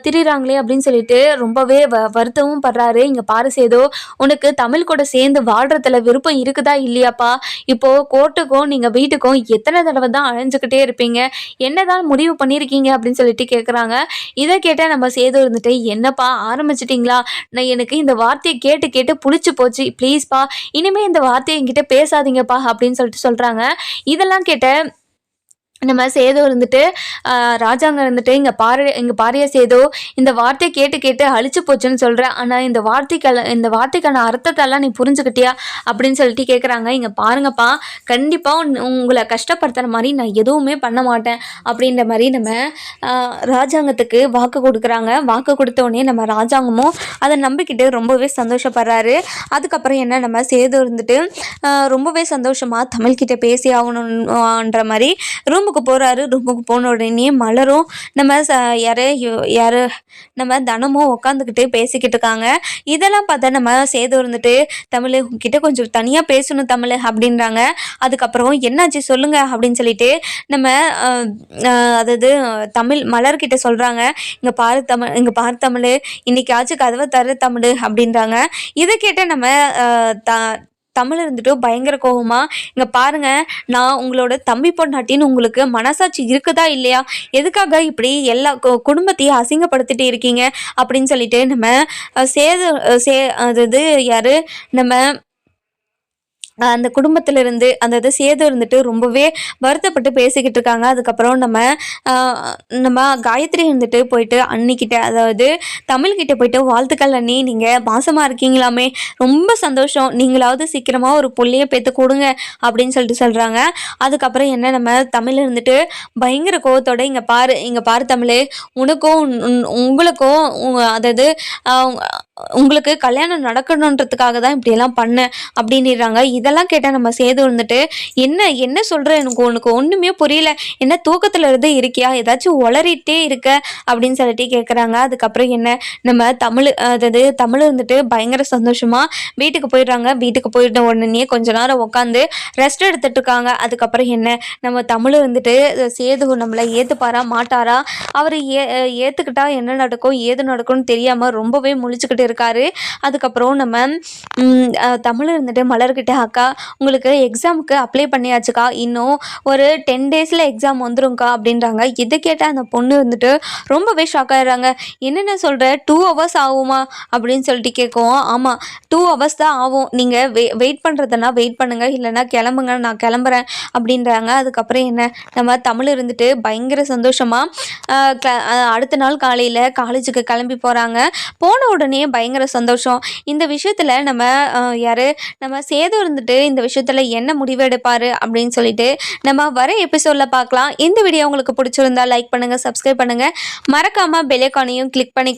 S1: திரியிறாங்களே அப்படின்னு சொல்லிட்டு ரொம்பவே வ வருத்தமும் படுறாரு. இங்கே பாரு சேதோ உனக்கு தமிழ் கூட சேர்ந்து வாழ்கிறதுல விருப்பம் இருக்குதா இல்லையாப்பா? இப்போது கோர்ட்டுக்கும் நீங்கள் வீட்டுக்கும் எத்தனை தடவை தான் அழைஞ்சிக்கிட்டே இருப்பீங்க? என்னதான் முடிவு பண்ணியிருக்கீங்க அப்படின்னு சொல்லிட்டு கேட்குறாங்க இதை கேட்டால் நம்ம சே ஏதோ இருந்துட்டு என்னப்பா ஆரம்பிச்சிட்டிங்களா? நான் எனக்கு இந்த வார்த்தையை கேட்டு கேட்டு புளிச்சு போச்சு. ப்ளீஸ்ப்பா இனிமேல் இந்த வார்த்தையை என்கிட்ட பேசாதீங்கப்பா அப்படின்னு சொல்லிட்டு சொல்கிறாங்க இதெல்லாம் கேட்ட நம்ம சேதோ இருந்துட்டு ராஜாங்க இருந்துட்டு இங்கே பாரு இங்கே பாரிய சேதோ இந்த வார்த்தை கேட்டு கேட்டு அழிச்சு போச்சுன்னு சொல்கிறேன் ஆனால் இந்த வார்த்தைக்கான இந்த வார்த்தைக்கான அர்த்தத்தெல்லாம் நீ புரிஞ்சுக்கிட்டியா அப்படின்னு சொல்லிட்டு கேட்குறாங்க இங்கே பாருங்கப்பா கண்டிப்பாக உங்களை கஷ்டப்படுத்துகிற மாதிரி நான் எதுவுமே பண்ண மாட்டேன் அப்படின்ற மாதிரி நம்ம ராஜாங்கத்துக்கு வாக்கு கொடுக்குறாங்க. வாக்கு கொடுத்த உடனே நம்ம ராஜாங்கமும் அதை நம்பிக்கிட்டு ரொம்பவே சந்தோஷப்படுறாரு. அதுக்கப்புறம் என்ன நம்ம சேது இருந்துட்டு ரொம்பவே சந்தோஷமாக தமிழ்கிட்ட பேசி ஆகணுன்ற மாதிரி ரொம்ப ரூமுக்கு போகிறாரு ரூமுக்கு போன உடனே மலரும். நம்ம ச யாரோ யோ- யாரு நம்ம தனமும் உட்காந்துக்கிட்டு பேசிக்கிட்டு இருக்காங்க. இதெல்லாம் பார்த்தா நம்ம சேது இருந்துட்டு தமிழ் உங்ககிட்ட கொஞ்சம் தனியாக பேசணும் தமிழ் அப்படின்றாங்க. அதுக்கப்புறம் என்னாச்சு சொல்லுங்க அப்படின்னு சொல்லிட்டு நம்ம அதாவது தமிழ் மலர்கிட்ட சொல்கிறாங்க இங்கே பாரு தமிழ் இங்கே பாரு தமிழ் இன்னைக்காச்சும் கதவை தர தமிழ் அப்படின்றாங்க. இதை கேட்ட நம்ம த தமிழ் இருந்துட்டு பயங்கர கோபமா இங்கே பாருங்க நான் உங்களோட தம்பி பொண்டாட்டின்னு உங்களுக்கு மனசாட்சி இருக்குதா இல்லையா? எதுக்காக இப்படி எல்லா குடும்பத்தையும் அசிங்கப்படுத்திட்டு இருக்கீங்க? அப்படின்னு சொல்லிட்டு நம்ம சேது சே அது யாரு? நம்ம அந்த குடும்பத்துல இருந்து அந்த இது சேது இருந்துட்டு ரொம்பவே வருத்தப்பட்டு பேசிக்கிட்டு இருக்காங்க. அதுக்கப்புறம் நம்ம நம்ம காயத்ரி இருந்துட்டு போயிட்டு அன்னிக்கிட்ட அதாவது தமிழ்கிட்ட போயிட்டு வாழ்த்துக்கள் அண்ணி நீங்கள் மாசமாக இருக்கீங்களாமே. ரொம்ப சந்தோஷம். நீங்களாவது சீக்கிரமாக ஒரு புள்ளைய பெற்று கொடுங்க அப்படின்னு சொல்லிட்டு சொல்கிறாங்க அதுக்கப்புறம் என்ன நம்ம தமிழ் இருந்துட்டு பயங்கர கோவத்தோட இங்கே பாரு இங்கே பாரு தமிழ். உனக்கும் உங்களுக்கும் அதாவது உங்களுக்கு கல்யாணம் நடக்கணுன்றதுக்காக தான் இப்படியெல்லாம் பண்ணேன் அப்படின்னுறாங்க. இதெல்லாம் கேட்டால் நம்ம சேது வந்துட்டு என்ன என்ன சொல்கிற எனக்கு உனக்கு? ஒன்றுமே புரியல. என்ன தூக்கத்தில் இருந்து இருக்கியா? ஏதாச்சும் உளறிட்டே இருக்க அப்படின்னு சொல்லிட்டு கேட்குறாங்க அதுக்கப்புறம் என்ன? நம்ம தமிழ் அதாவது தமிழ் வந்துட்டு பயங்கர சந்தோஷமாக வீட்டுக்கு போயிடுறாங்க. வீட்டுக்கு போயிட்ட உடனே கொஞ்ச நேரம் உட்காந்து ரெஸ்ட் எடுத்துட்டு இருக்காங்க. அதுக்கப்புறம் என்ன? நம்ம தமிழ் வந்துட்டு சேது நம்மளை ஏற்றுப்பாரா மாட்டாரா? அவர் ஏ ஏற்றுக்கிட்டா என்ன நடக்கும்? ஏது நடக்கும்னு தெரியாமல் ரொம்பவே முழிச்சுக்கிட்டு இருக்காரு. அதுக்கப்புறம் நம்ம தமிழ் இருந்துட்டு மலர்கிட்ட அக்கா உங்களுக்கு எக்ஸாமுக்கு அப்ளை பண்ணியாச்சுக்கா. இன்னும் ஒரு டென் டேஸில் எக்ஸாம் வந்துரும்க்கா அப்படின்றாங்க. இதை கேட்ட அந்த பொண்ணு வந்துட்டு ரொம்பவே ஷாக் ஆகிடுறாங்க என்னென்ன சொல்கிற டூ ஹவர்ஸ் ஆகுமா? அப்படின்னு சொல்லிட்டு கேட்கும் ஆமாம் டூ ஹவர்ஸ் தான் ஆகும். நீங்கள் வெ வெயிட் பண்ணுறதுனா வெயிட் பண்ணுங்கள் இல்லைன்னா கிளம்புங்க. நான் கிளம்புறேன் அப்படின்றாங்க. அதுக்கப்புறம் என்ன? நம்ம தமிழ் இருந்துட்டு பயங்கர சந்தோஷமாக அடுத்த நாள் காலையில் காலேஜுக்கு கிளம்பி போகிறாங்க போன உடனே பயங்கர சந்தோஷம். இந்த விஷயத்தில் நம்ம யார் நம்ம சேது இருந்துட்டு இந்த விஷயத்தில் என்ன முடிவு எடுப்பார் அப்படின்னு சொல்லிட்டு நம்ம வர எபிசோடில் பார்க்கலாம் இந்த வீடியோ உங்களுக்கு பிடிச்சிருந்தா லைக் பண்ணுங்கள் சப்ஸ்கிரைப் பண்ணுங்கள் மறக்காமல் பெல்லைக்கானையும் கிளிக் பண்ணி